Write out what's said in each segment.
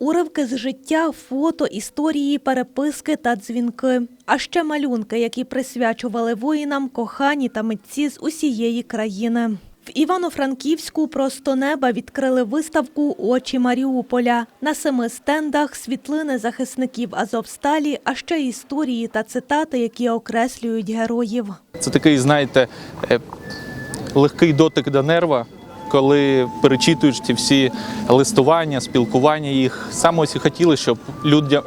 уривки з життя, фото, історії, переписки та дзвінки. А ще малюнки, які присвячували воїнам кохані та митці з усієї країни. В Івано-Франківську просто неба відкрили виставку Очі Маріуполя. На семи стендах світлини захисників Азовсталі, а ще історії та цитати, які окреслюють героїв. Це такий, знаєте, е, легкий дотик до нерва, коли перечитуєш ці всі листування, спілкування їх. Саме ось і хотіли, щоб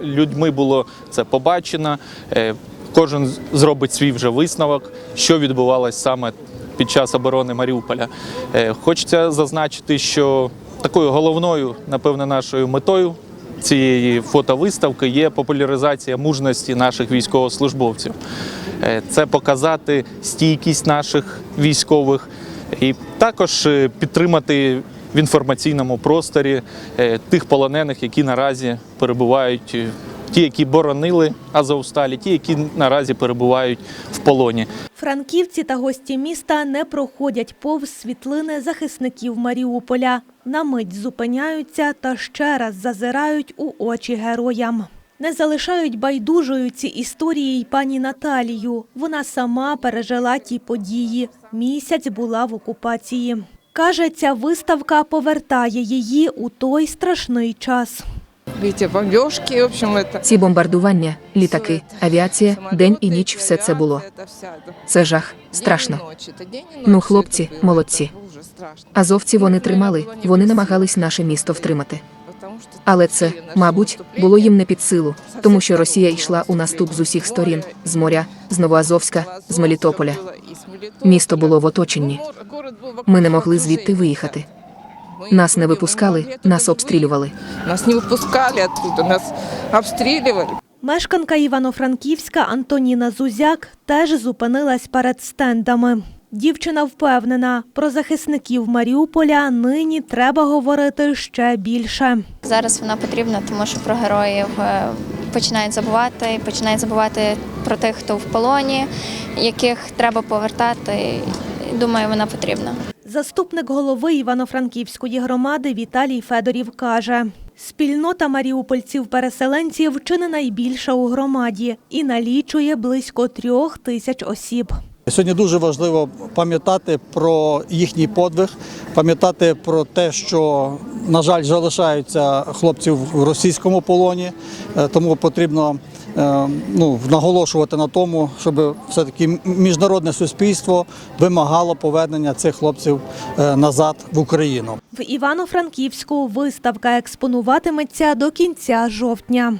людьми було це побачено. е, Кожен зробить свій вже висновок, що відбувалось саме під час оборони Маріуполя. Е, Хочеться зазначити, що такою головною, напевне, нашою метою цієї фотовиставки є популяризація мужності наших військовослужбовців. Е, Це показати стійкість наших військових і також е, підтримати в інформаційному просторі е, тих полонених, які наразі перебувають. е, Ті, які боронили Азовсталі, ті, які наразі перебувають в полоні. Франківці та гості міста не проходять повз світлини захисників Маріуполя. На мить зупиняються та ще раз зазирають у очі героям. Не залишають байдужою ці історії й пані Наталію. Вона сама пережила ті події. Місяць була в окупації. Каже, ця виставка повертає її у той страшний час. В общем, это... Ці бомбардування, літаки, авіація, день і ніч все це було. Це жах, страшно. Ну, хлопці, молодці. Азовці вони тримали, вони намагались наше місто втримати. Але це, мабуть, було їм не під силу, тому що Росія йшла у наступ з усіх сторін: з моря, з Новоазовська, з Мелітополя. Місто було в оточенні. Ми не могли звідти виїхати. Нас не випускали, нас обстрілювали. Нас не выпускали оттуда, нас обстреливали. Мешканка Івано-Франківська Антоніна Зузяк теж зупинилась перед стендами. Дівчина впевнена, про захисників Маріуполя нині треба говорити ще більше. Зараз вона потрібна, тому що про героїв е, починають забувати, починають забувати про тих, хто в полоні, яких треба повертати. Думаю, вона потрібна. Заступник голови Івано-Франківської громади Віталій Федорів каже, спільнота маріупольців-переселенців чи не найбільша у громаді і налічує близько трьох тисяч осіб. Сьогодні дуже важливо пам'ятати про їхній подвиг, пам'ятати про те, що, на жаль, залишаються хлопці в російському полоні, Е, тому потрібно е, ну, наголошувати на тому, щоб все-таки міжнародне суспільство вимагало повернення цих хлопців е, назад в Україну. В Івано-Франківську виставка експонуватиметься до кінця жовтня.